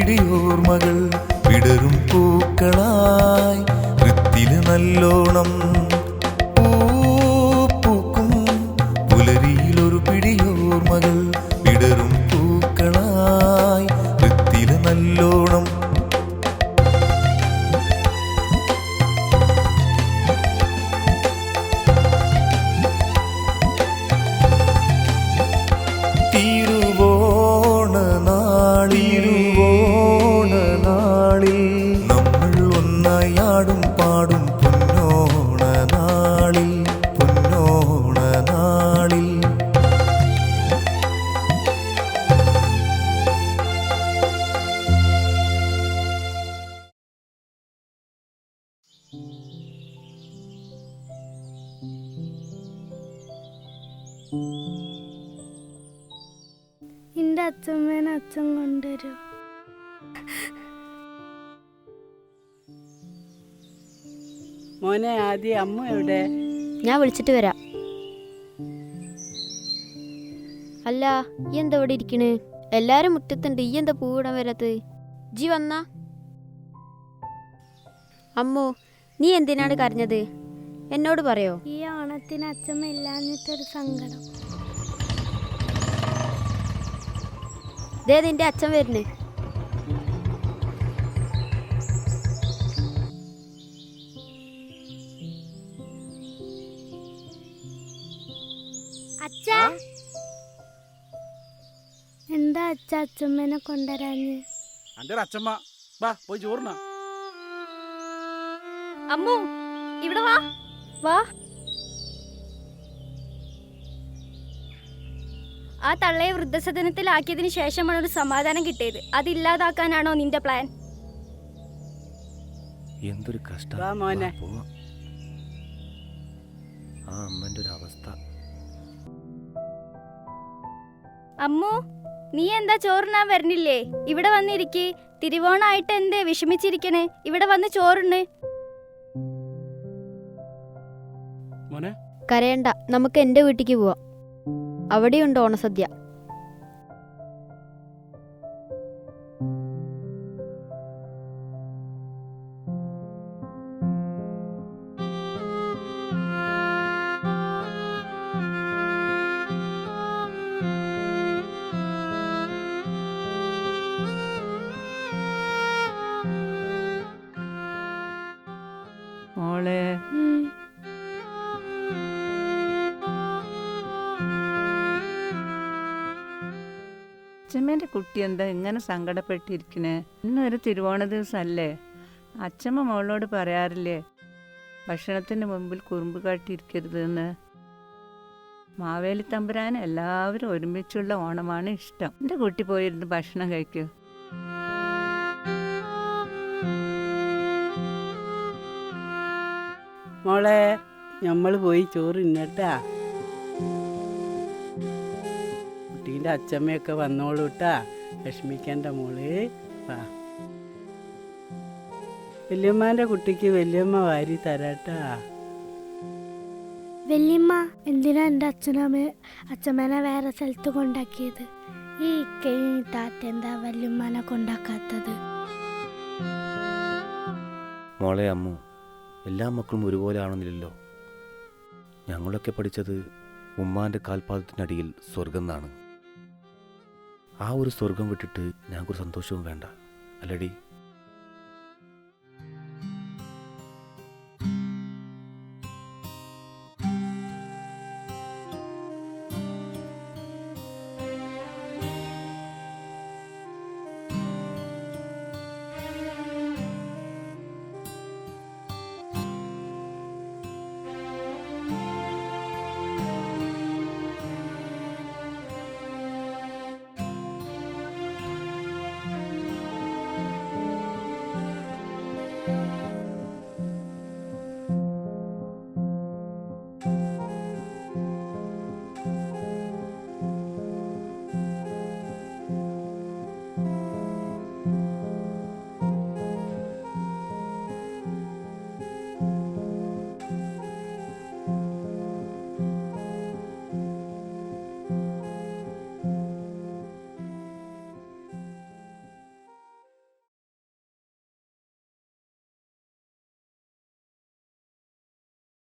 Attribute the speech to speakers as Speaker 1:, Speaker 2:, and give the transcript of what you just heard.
Speaker 1: പിടിയോർമകൾ വിടരും പൂക്കളായി. വൃത്തിൽ നല്ലോണം ഒന്നായാടും പാടും പൊന്നോണ നാളിൽ പൊന്നോണ നാളിൽ.
Speaker 2: എന്റെ അച്ഛമ്മേനെ അച്ഛൻ കൊണ്ടുവരും
Speaker 3: മോനെ ആദ്യം അമ്മ എവിടെ?
Speaker 4: ഞാൻ വിളിച്ചിട്ട് വരാം. അല്ല ഈ എന്താ ഇവിടെ ഇരിക്കണ്? എല്ലാരും മുറ്റത്തുണ്ട്. ഈ എന്താ പൂവിടാൻ വരാത്തത്? ജി വന്ന. അമ്മോ നീ എന്തിനാണ് കരഞ്ഞത്? എന്നോട് പറയോ?
Speaker 2: ഈ ഓണത്തിന് അച്ഛമ്മ ഇല്ലാഞ്ഞിട്ടൊരു സങ്കടം.
Speaker 4: ദേ നിന്റെ അച്ഛൻ വരുന്നു.
Speaker 2: അച്ഛാ? എന്താ അച്ഛ അച്ഛമ്മേനെ കൊണ്ടുവരാഞ്ഞ്?
Speaker 5: അന്റെ അച്ഛമ്മ. വാ പോയി ചോറിനാ.
Speaker 6: അമ്മു ഇവിടെ വാ. വാ. ആ തള്ളയെ വൃദ്ധസദനത്തിലാക്കിയതിന് ശേഷമാണ് ഒരു സമാധാനം കിട്ടിയത്. അതില്ലാതാക്കാനാണോ നിന്റെ പ്ലാൻ?
Speaker 1: എന്തൊരു കഷ്ടം.
Speaker 3: വാ മോനെ.
Speaker 1: ആ അമ്മന്റെ ഒരു അവസ്ഥ.
Speaker 6: അമ്മു നീ എന്താ ചോറുണ്ണാൻ വരണില്ലേ? ഇവിടെ വന്നിരിക്കെ. തിരുവോണായിട്ട് എന്തേ വിഷമിച്ചിരിക്കണേ? ഇവിടെ വന്ന് ചോറുണ്ട്
Speaker 5: മോനെ.
Speaker 4: കരയണ്ട നമുക്ക് എന്റെ വീട്ടിലേക്ക് പോവാം. അവിടെയുണ്ട് ഓണസദ്യ.
Speaker 3: മോളെ. അച്ഛമ്മേന്റെ കുട്ടി എന്താ ഇങ്ങനെ സങ്കടപ്പെട്ടിരിക്കണേ? ഇന്നൊരു തിരുവോണ ദിവസമല്ലേ അച്ഛമ്മ മോളോട് പറയാറില്ലേ ഭക്ഷണത്തിന് മുമ്പിൽ കുറുമ്പ് കാട്ടിയിരിക്കരുത് എന്ന് മാവേലി തമ്പുരാൻ എല്ലാവരും ഒരുമിച്ചുള്ള ഓണമാണ് ഇഷ്ടം. എന്റെ കുട്ടി പോയിരുന്ന് ഭക്ഷണം കഴിക്കൂ. മോളെ നമ്മൾ പോയി ചോറ് ഇന്നട്ടാ കുട്ടീന്റെ അച്ചമ്മയൊക്കെ വന്നോളൂ കേട്ടാ വിഷമിക്കേണ്ട മോൾ. വാ. വല്യമ്മാന്റെ കുട്ടിക്ക് വല്യമ്മ വാരി തരാട്ടാ.
Speaker 2: വല്യമ്മ എന്തിനാ എന്റെ അച്ഛനമ്മ അച്ഛമ്മേനെ വേറെ സ്ഥലത്ത് കൊണ്ടാക്കിയത്? ഈ കഴിഞ്ഞ താത്ത എന്താ വല്യമ്മനെ കൊണ്ടാക്കാത്തത്?
Speaker 7: മോളെ അമ്മു. എല്ലാ മക്കളും ഒരുപോലെ ആണെന്നില്ലല്ലോ. ഞങ്ങളൊക്കെ പഠിച്ചത് ഉമ്മാന്റെ കാൽപാദത്തിനടിയിൽ സ്വർഗം എന്നാണ്. ആ ഒരു സ്വർഗം വിട്ടിട്ട് ഞങ്ങൾക്കൊരു സന്തോഷവും വേണ്ട. അല്ലടി?